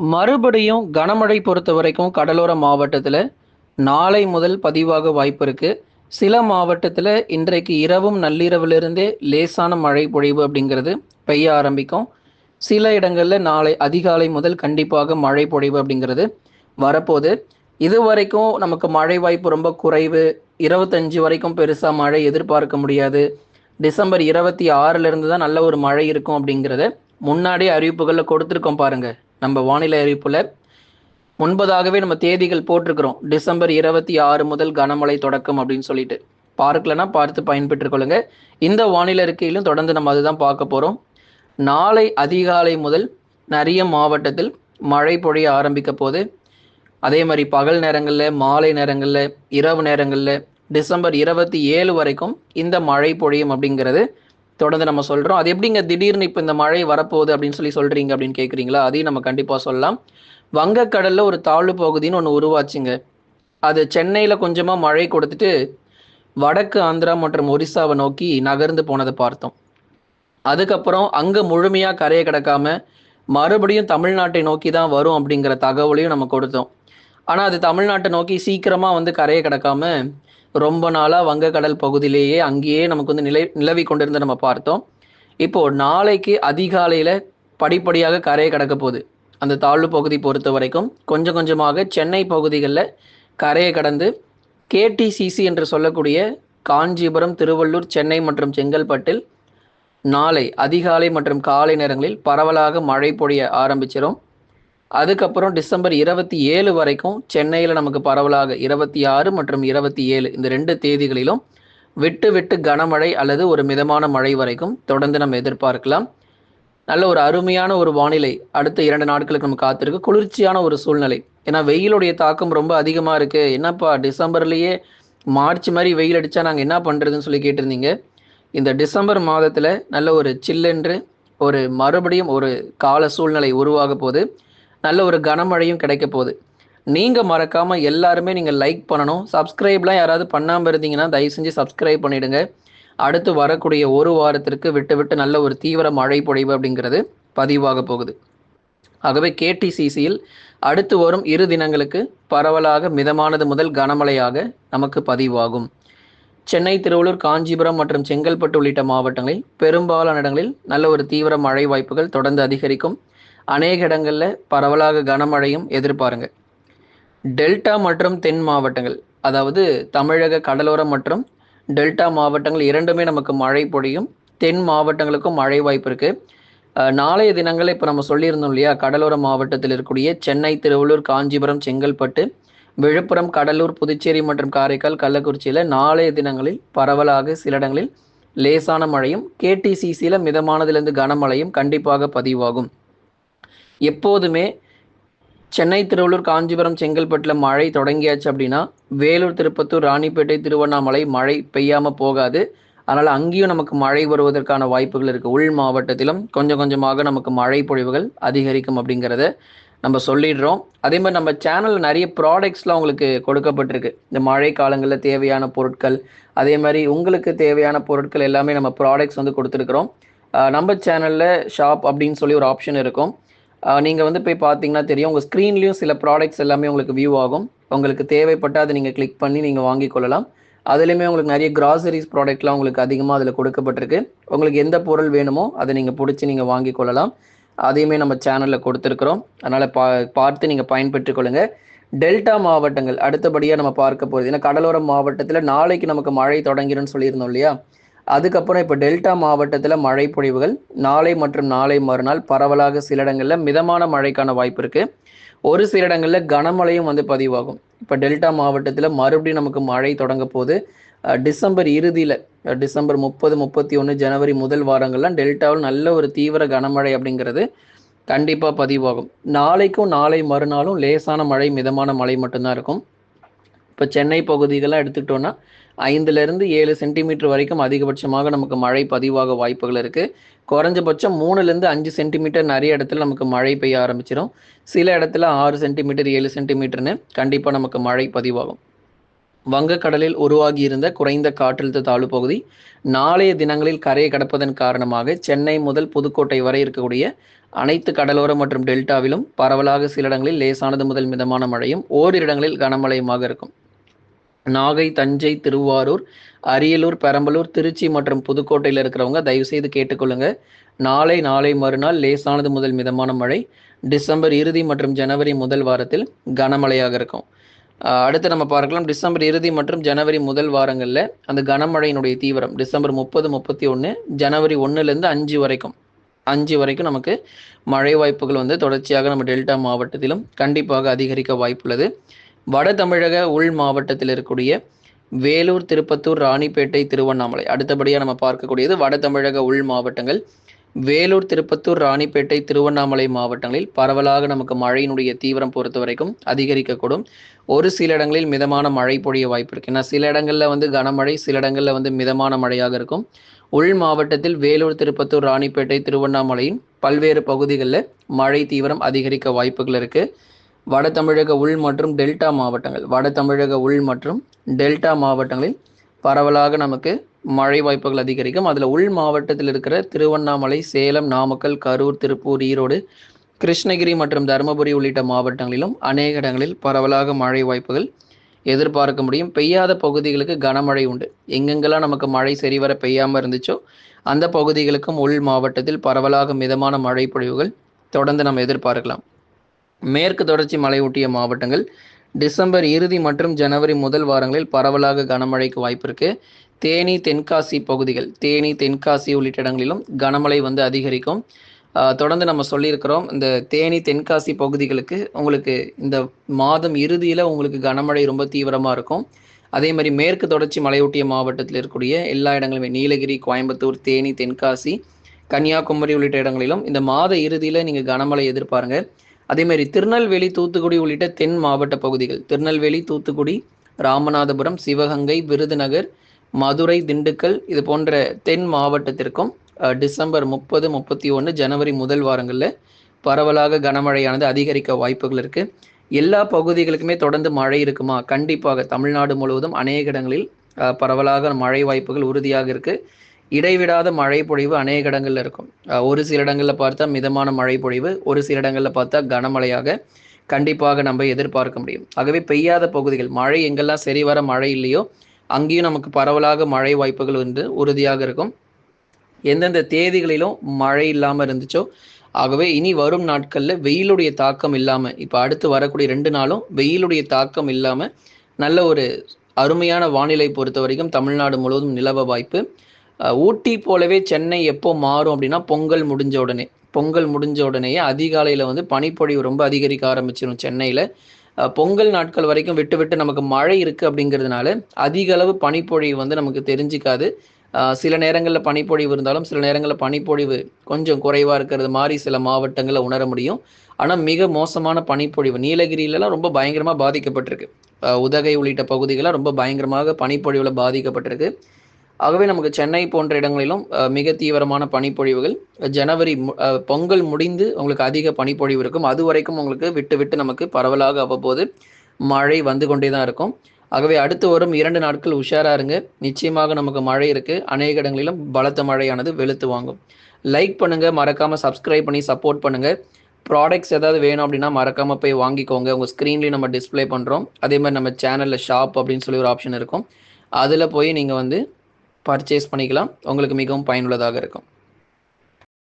மறுபடியும் கனமழை பொறுத்த வரைக்கும் கடலோர மாவட்டத்தில் நாளை முதல் பதிவாக வாய்ப்பு இருக்கு. சில மாவட்டத்தில் இன்றைக்கு இரவும் நள்ளிரவிலிருந்தே லேசான மழை பொழிவு அப்படிங்கிறது பெய்ய ஆரம்பிக்கும். சில இடங்களில் நாளை அதிகாலை முதல் கண்டிப்பாக மழை பொழிவு அப்படிங்கிறது வரப்போகுது. இது வரைக்கும் நமக்கு மழை வாய்ப்பு ரொம்ப குறைவு. இருபத்தஞ்சு வரைக்கும் பெருசாக மழை எதிர்பார்க்க முடியாது. டிசம்பர் இருபத்தி ஆறுலேருந்து தான் நல்ல ஒரு மழை இருக்கும் அப்படிங்கிறத முன்னாடியே அறிவிப்புகளில் கொடுத்துருக்கோம் பாருங்கள் நம்ம வானிலை அறிவிப்புல முன்பதாகவே நம்ம தேதிகள் போட்டிருக்கிறோம். டிசம்பர் இருபத்தி ஆறு முதல் கனமழை தொடக்கம் அப்படின்னு சொல்லிட்டு. பார்க்கலன்னா பார்த்து பயன்பெற்றுக் கொள்ளுங்க. இந்த வானிலை அறிக்கையிலும் தொடர்ந்து நம்ம அதுதான் பார்க்க போகிறோம் நாளை அதிகாலை முதல் நிறைய மாவட்டத்தில் மழை பொழிய ஆரம்பிக்க போது அதே மாதிரி பகல் நேரங்களில் மாலை நேரங்களில் இரவு நேரங்களில் டிசம்பர் இருபத்தி ஏழு வரைக்கும் இந்த மழை பொழியும் அப்படிங்கிறது தொடர்ந்து நம்ம சொல்கிறோம் அது எப்படிங்க திடீர்னு இப்போ இந்த மழை வரப்போகுது அப்படின்னு சொல்லி சொல்கிறீங்க அப்படின்னு கேட்குறீங்களா அதையும் நம்ம கண்டிப்பாக சொல்லலாம். வங்கக்கடலில் ஒரு தாழ்வு பகுதின்னு ஒன்று உருவாச்சுங்க. அது சென்னையில் கொஞ்சமாக மழை கொடுத்துட்டு வடக்கு ஆந்திரா மற்றும் ஒரிசாவை நோக்கி நகர்ந்து போனதை பார்த்தோம். அதுக்கப்புறம் அங்கே முழுமையாக கரையை கிடக்காம மறுபடியும் தமிழ்நாட்டை நோக்கி தான் வரும் அப்படிங்கிற தகவலையும் நம்ம கொடுத்தோம். ஆனால் அது தமிழ்நாட்டை நோக்கி சீக்கிரமாக வந்து கரையை கிடக்காம ரொம்ப நாளாக வங்கக்கடல் பகுதியிலேயே அங்கேயே நமக்கு வந்து நிலை நிலவி கொண்டிருந்த நம்ம பார்த்தோம். இப்போது நாளைக்கு அதிகாலையில் படிப்படியாக கரையை கடக்க போகுது. அந்த தாழ்வு பகுதி பொறுத்த வரைக்கும் கொஞ்சம் கொஞ்சமாக சென்னை பகுதிகளில் கரையை கடந்து கேடிசிசி என்று சொல்லக்கூடிய காஞ்சிபுரம் திருவள்ளூர் சென்னை மற்றும் செங்கல்பட்டில் நாளை அதிகாலை மற்றும் காலை நேரங்களில் பரவலாக மழை பொழிய ஆரம்பிச்சிடும் அதுக்கப்புறம் டிசம்பர் இருபத்தி ஏழு வரைக்கும் சென்னையில் நமக்கு பரவலாக இருபத்தி ஆறு மற்றும் இருபத்தி ஏழு இந்த ரெண்டு தேதிகளிலும் விட்டு விட்டு கனமழை அல்லது ஒரு மிதமான மழை வரைக்கும் தொடர்ந்து நம்ம எதிர்பார்க்கலாம். நல்ல ஒரு அருமையான ஒரு வானிலை அடுத்த இரண்டு நாட்களுக்கு நம்ம காத்திருக்கு. குளிர்ச்சியான ஒரு சூழ்நிலை. ஏன்னா வெயிலுடைய தாக்கம் ரொம்ப அதிகமாக இருக்குது என்னப்பா டிசம்பர்லேயே மார்ச் மாதிரி வெயில் அடித்தா நாங்கள் என்ன பண்ணுறதுன்னு சொல்லி கேட்டிருந்தீங்க. இந்த டிசம்பர் மாதத்தில் நல்ல ஒரு சில்லென்று ஒரு மறுபடியும் ஒரு கால சூழ்நிலை உருவாக போகுது. நல்ல ஒரு கனமழையும் கிடைக்க போகுது. நீங்கள் மறக்காமல் எல்லாருமே நீங்கள் லைக் பண்ணணும். சப்ஸ்கிரைப்லாம் யாராவது பண்ணாமல் இருந்தீங்கன்னா தயவு செஞ்சு சப்ஸ்கிரைப் பண்ணிவிடுங்க அடுத்து வரக்கூடிய ஒரு வாரத்திற்கு விட்டு விட்டு நல்ல ஒரு தீவிர மழை பொழிவு அப்படிங்கிறது பதிவாக போகுது. ஆகவே கேடிசிசியில் அடுத்து வரும் இரு தினங்களுக்கு பரவலாக மிதமானது முதல் கனமழையாக நமக்கு பதிவாகும். சென்னை திருவள்ளூர் காஞ்சிபுரம் மற்றும் செங்கல்பட்டு உள்ளிட்ட மாவட்டங்களில் பெரும்பாலான இடங்களில் நல்ல ஒரு தீவிர மழை வாய்ப்புகள் தொடர்ந்து அதிகரிக்கும். அநேக இடங்களில் பரவலாக கனமழையும் எதிர்பாருங்க. டெல்டா மற்றும் தென் மாவட்டங்கள் அதாவது தமிழக கடலோரம் மற்றும் டெல்டா மாவட்டங்கள் இரண்டுமே நமக்கு மழை பொழியும். தென் மாவட்டங்களுக்கும் மழை வாய்ப்பு இருக்குது நாளைய தினங்களில் இப்போ நம்ம சொல்லியிருந்தோம் இல்லையா? கடலோர மாவட்டத்தில் இருக்கக்கூடிய சென்னை திருவள்ளூர் காஞ்சிபுரம் செங்கல்பட்டு விழுப்புரம் கடலூர் புதுச்சேரி மற்றும் காரைக்கால் கள்ளக்குறிச்சியில் நாளைய தினங்களில் பரவலாக சில இடங்களில் லேசான மழையும் கேடிசிசியில் மிதமானதிலிருந்து கனமழையும் கண்டிப்பாக பதிவாகும். எப்போதுமே சென்னை திருவள்ளூர் காஞ்சிபுரம் செங்கல்பட்டில் மழை தொடங்கியாச்சு அப்படின்னா வேலூர் திருப்பத்தூர் ராணிப்பேட்டை திருவண்ணாமலை மழை பெய்யாமல் போகாது. அதனால் அங்கேயும் நமக்கு மழை வருவதற்கான வாய்ப்புகள் இருக்குது உள் மாவட்டத்திலும் கொஞ்சம் கொஞ்சமாக நமக்கு மழை பொழிவுகள் அதிகரிக்கும் அப்படிங்கிறத நம்ம சொல்லிடுறோம். அதே மாதிரி நம்ம சேனலில் நிறைய ப்ராடக்ட்ஸ்லாம் உங்களுக்கு கொடுக்கப்பட்டிருக்கு. இந்த மழை காலங்களில் தேவையான பொருட்கள் அதே மாதிரி உங்களுக்கு தேவையான பொருட்கள் எல்லாமே நம்ம ப்ராடக்ட்ஸ் வந்து கொடுத்துருக்குறோம். நம்ம சேனலில் ஷாப் அப்படின்னு சொல்லி ஒரு ஆப்ஷன் இருக்கும். நீங்கள் வந்து போய் பார்த்தீங்கன்னா தெரியும். உங்கள் ஸ்க்ரீன்லேயும் சில ப்ராடக்ட்ஸ் எல்லாமே உங்களுக்கு வியூ ஆகும். உங்களுக்கு தேவைப்பட்டால் அதை நீங்கள் கிளிக் பண்ணி நீங்கள் வாங்கிக் கொள்ளலாம். அதுலேயுமே உங்களுக்கு நிறைய கிராசரிஸ் ப்ராடக்ட்லாம் உங்களுக்கு அதிகமாக அதில் கொடுக்கப்பட்டிருக்கு. உங்களுக்கு எந்த பொருள் வேணுமோ அதை நீங்கள் பிடிச்சி நீங்கள் வாங்கி கொள்ளலாம். அதையுமே நம்ம சேனலில் கொடுத்துருக்குறோம். அதனால் பா பார்த்து நீங்கள் பயன்பெற்றுக் கொள்ளுங்கள் டெல்டா மாவட்டங்கள் அடுத்தபடியாக நம்ம பார்க்க போகிறது ஏன்னா கடலோர மாவட்டத்தில் நாளைக்கு நமக்கு மழை தொடங்கிடும்னு சொல்லியிருந்தோம் இல்லையா? அதுக்கப்புறம் இப்போ டெல்டா மாவட்டத்தில் மழை பொழிவுகள் நாளை மற்றும் நாளை மறுநாள் பரவலாக சில இடங்களில் மிதமான மழைக்கான வாய்ப்பு இருக்குது ஒரு சில இடங்களில் கனமழையும் வந்து பதிவாகும். இப்போ டெல்டா மாவட்டத்தில் மறுபடியும் நமக்கு மழை தொடங்க போது டிசம்பர் இறுதியில் டிசம்பர் முப்பது முப்பத்தி ஒன்று ஜனவரி முதல் வாரங்கள்லாம் டெல்டாவில் நல்ல ஒரு தீவிர கனமழை அப்படிங்கிறது கண்டிப்பாக பதிவாகும். நாளைக்கும் நாளை மறுநாளும் லேசான மழை மிதமான மழை மட்டும்தான் இருக்கும். இப்போ சென்னை பகுதிகள்லாம் எடுத்துக்கிட்டோன்னா ஐந்துலேருந்து ஏழு சென்டிமீட்டர் வரைக்கும் அதிகபட்சமாக நமக்கு மழை பதிவாக வாய்ப்புகள் இருக்குது குறைஞ்சபட்சம் மூணுலேருந்து அஞ்சு சென்டிமீட்டர் நிறைய இடத்துல நமக்கு மழை பெய்ய ஆரம்பிச்சிடும் சில இடத்துல ஆறு சென்டிமீட்டர் ஏழு சென்டிமீட்டர்னு கண்டிப்பாக நமக்கு மழை பதிவாகும். வங்கக்கடலில் உருவாகியிருந்த குறைந்த காற்றழுத்த தாழ்வு பகுதி நாளைய தினங்களில் கரையை கடப்பதன் காரணமாக சென்னை முதல் புதுக்கோட்டை வரை இருக்கக்கூடிய அனைத்து கடலோரம் மற்றும் டெல்டாவிலும் பரவலாக சில இடங்களில் லேசானது முதல் மிதமான மழையும் ஓரிரு இடங்களில் கனமழையுமாக இருக்கும். நாகை தஞ்சை திருவாரூர் அரியலூர் பெரம்பலூர் திருச்சி மற்றும் புதுக்கோட்டையில் இருக்கிறவங்க தயவு செய்து கேட்டுக்கொள்ளுங்க. நாளை நாளை மறுநாள் லேசானது முதல் மிதமான மழை. டிசம்பர் இறுதி மற்றும் ஜனவரி முதல் வாரத்தில் கனமழையாக இருக்கும். அடுத்து நம்ம பார்க்கலாம். டிசம்பர் இறுதி மற்றும் ஜனவரி முதல் வாரங்களில் அந்த கனமழையினுடைய தீவிரம் டிசம்பர் முப்பது முப்பத்தி ஒன்று ஜனவரி ஒன்றுலேருந்து அஞ்சு வரைக்கும். அஞ்சு வரைக்கும் நமக்கு மழை வாய்ப்புகள் வந்து தொடர்ச்சியாக நம்ம டெல்டா மாவட்டத்திலும் கண்டிப்பாக அதிகரிக்க வாய்ப்புள்ளது. வட தமிழக உள் மாவட்டத்தில் இருக்கக்கூடிய வேலூர் திருப்பத்தூர் ராணிப்பேட்டை திருவண்ணாமலை. அடுத்தபடியாக நம்ம பார்க்கக்கூடியது வட தமிழக உள் மாவட்டங்கள். வேலூர் திருப்பத்தூர் ராணிப்பேட்டை திருவண்ணாமலை மாவட்டங்களில் பரவலாக நமக்கு மழையினுடைய தீவிரம் பொறுத்த வரைக்கும் அதிகரிக்கக்கூடும். ஒரு சில இடங்களில் மிதமான மழை பொழிய வாய்ப்பு இருக்கு. ஏன்னா சில இடங்களில் வந்து கனமழை சில இடங்களில் வந்து மிதமான மழையாக இருக்கும். உள் மாவட்டத்தில் வேலூர் திருப்பத்தூர் ராணிப்பேட்டை திருவண்ணாமலையின் பல்வேறு பகுதிகளில் மழை தீவிரம் அதிகரிக்க வாய்ப்புகள் இருக்குது வட தமிழக உள் மற்றும் டெல்டா மாவட்டங்கள். வட தமிழக உள் மற்றும் டெல்டா மாவட்டங்களில் பரவலாக நமக்கு மழை வாய்ப்புகள் அதிகரிக்கும். அதில் உள் மாவட்டத்தில் இருக்கிற திருவண்ணாமலை சேலம் நாமக்கல் கரூர் திருப்பூர் ஈரோடு கிருஷ்ணகிரி மற்றும் தருமபுரி உள்ளிட்ட மாவட்டங்களிலும் அநேக இடங்களில் பரவலாக மழை வாய்ப்புகள் எதிர்பார்க்க முடியும். பெய்யாத பகுதிகளுக்கு கனமழை உண்டு. எங்கெங்கெல்லாம் நமக்கு மழை சரிவர பெய்யாமல் இருந்துச்சோ அந்த பகுதிகளுக்கும் உள் மாவட்டத்தில் பரவலாக மிதமான மழை பொழிவுகள் தொடர்ந்து நம்ம எதிர்பார்க்கலாம். மேற்கு தொடர்ச்சி மலையொட்டிய மாவட்டங்கள் டிசம்பர் இறுதி மற்றும் ஜனவரி முதல் வாரங்களில் பரவலாக கனமழைக்கு வாய்ப்பு இருக்கு தேனி தென்காசி பகுதிகள் தேனி தென்காசி உள்ளிட்ட இடங்களிலும் கனமழை வந்து அதிகரிக்கும். தொடர்ந்து நம்ம சொல்லியிருக்கிறோம் இந்த தேனி தென்காசி பகுதிகளுக்கு உங்களுக்கு இந்த மாதம் இறுதியில் உங்களுக்கு கனமழை ரொம்ப தீவிரமாக இருக்கும். அதே மாதிரி மேற்கு தொடர்ச்சி மலையொட்டிய மாவட்டத்தில் இருக்கக்கூடிய எல்லா இடங்களுமே நீலகிரி கோயம்புத்தூர் தேனி தென்காசி கன்னியாகுமரி உள்ளிட்ட இடங்களிலும் இந்த மாத இறுதியில் நீங்கள் கனமழை எதிர்பாருங்க. அதே மாதிரி திருநெல்வேலி தூத்துக்குடி உள்ளிட்ட தென் மாவட்ட பகுதிகள். திருநெல்வேலி தூத்துக்குடி ராமநாதபுரம் சிவகங்கை விருதுநகர் மதுரை திண்டுக்கல் இது போன்ற தென் மாவட்டத்திற்கும் டிசம்பர் முப்பது முப்பத்தி ஒன்று ஜனவரி முதல் வாரங்களில் பரவலாக கனமழையானது அதிகரிக்க வாய்ப்புகள் இருக்கு. எல்லா பகுதிகளுக்குமே தொடர்ந்து மழை இருக்குமா? கண்டிப்பாக தமிழ்நாடு முழுவதும் அநேக இடங்களில் பரவலாக மழை வாய்ப்புகள் உறுதியாக இருக்குது இடைவிடாத மழை பொழிவு அநேக இடங்களில் இருக்கும். ஒரு சில இடங்களில் பார்த்தா மிதமான மழை பொழிவு ஒரு சில இடங்களில் பார்த்தா கனமழையாக கண்டிப்பாக நம்ம எதிர்பார்க்க முடியும். ஆகவே பெய்யாத பகுதிகள் மழை எங்கெல்லாம் சரி வர மழை இல்லையோ அங்கேயும் நமக்கு பரவலாக மழை வாய்ப்புகள் வந்து உறுதியாக இருக்கும். எந்தெந்த தேதிகளிலும் மழை இல்லாமல் இருந்துச்சோ ஆகவே இனி வரும் நாட்களில் வெயிலுடைய தாக்கம் இல்லாமல் இப்போ அடுத்து வரக்கூடிய ரெண்டு நாளும் வெயிலுடைய தாக்கம் இல்லாமல் நல்ல ஒரு அருமையான வானிலை பொறுத்த வரைக்கும் தமிழ்நாடு முழுவதும் நிலவ வாய்ப்பு. ஊட்டி போலவே சென்னை எப்போ மாறும் அப்படின்னா பொங்கல் முடிஞ்ச உடனே. பொங்கல் முடிஞ்ச உடனேயே அதிகாலையில் வந்து பனிப்பொழிவு ரொம்ப அதிகரிக்க ஆரம்பிச்சிடும் சென்னையில். பொங்கல் நாட்கள் வரைக்கும் விட்டு விட்டு நமக்கு மழை இருக்குது அப்படிங்கிறதுனால அதிக அளவு பனிப்பொழிவு வந்து நமக்கு தெரிஞ்சிக்காது. சில நேரங்களில் பனிப்பொழிவு இருந்தாலும் சில நேரங்களில் பனிப்பொழிவு கொஞ்சம் குறைவாக இருக்கிறது மாதிரி சில மாவட்டங்களில் உணர முடியும். ஆனால் மிக மோசமான பனிப்பொழிவு நீலகிரியிலலாம் ரொம்ப பயங்கரமாக பாதிக்கப்பட்டிருக்கு. உதகை உள்ளிட்ட பகுதிகளாக ரொம்ப பயங்கரமாக பனிப்பொழிவில் பாதிக்கப்பட்டிருக்கு. ஆகவே நமக்கு சென்னை போன்ற இடங்களிலும் மிக தீவிரமான பனிப்பொழிவுகள் ஜனவரி பொங்கல் முடிந்து உங்களுக்கு அதிக பனிப்பொழிவு இருக்கும். அது வரைக்கும் உங்களுக்கு விட்டு விட்டு நமக்கு பரவலாக அவ்வப்போது மழை வந்து கொண்டே தான் இருக்கும். ஆகவே அடுத்து வரும் இரண்டு நாட்கள் உஷாரா இருங்க. நிச்சயமாக நமக்கு மழை இருக்கு. அநேக இடங்களிலும் பலத்த மழையானது வெளுத்து வாங்கும். லைக் பண்ணுங்க. மறக்காம சப்ஸ்கிரைப் பண்ணி சப்போர்ட் பண்ணுங்க. ப்ராடக்ட்ஸ் ஏதாவது வேணும் அப்படின்னா மறக்காம போய் வாங்கிக்கோங்க. உங்க ஸ்க்ரீன்லேயும் நம்ம டிஸ்ப்ளே பண்றோம். அதே மாதிரி நம்ம சேனல்ல ஷாப் அப்படின்னு சொல்லி ஒரு ஆப்ஷன் இருக்கும். அதுல போய் நீங்க வந்து பர்ச்சேஸ் பண்ணிக்கலாம். உங்களுக்கு மிகவும் பயனுள்ளதாக இருக்கும்.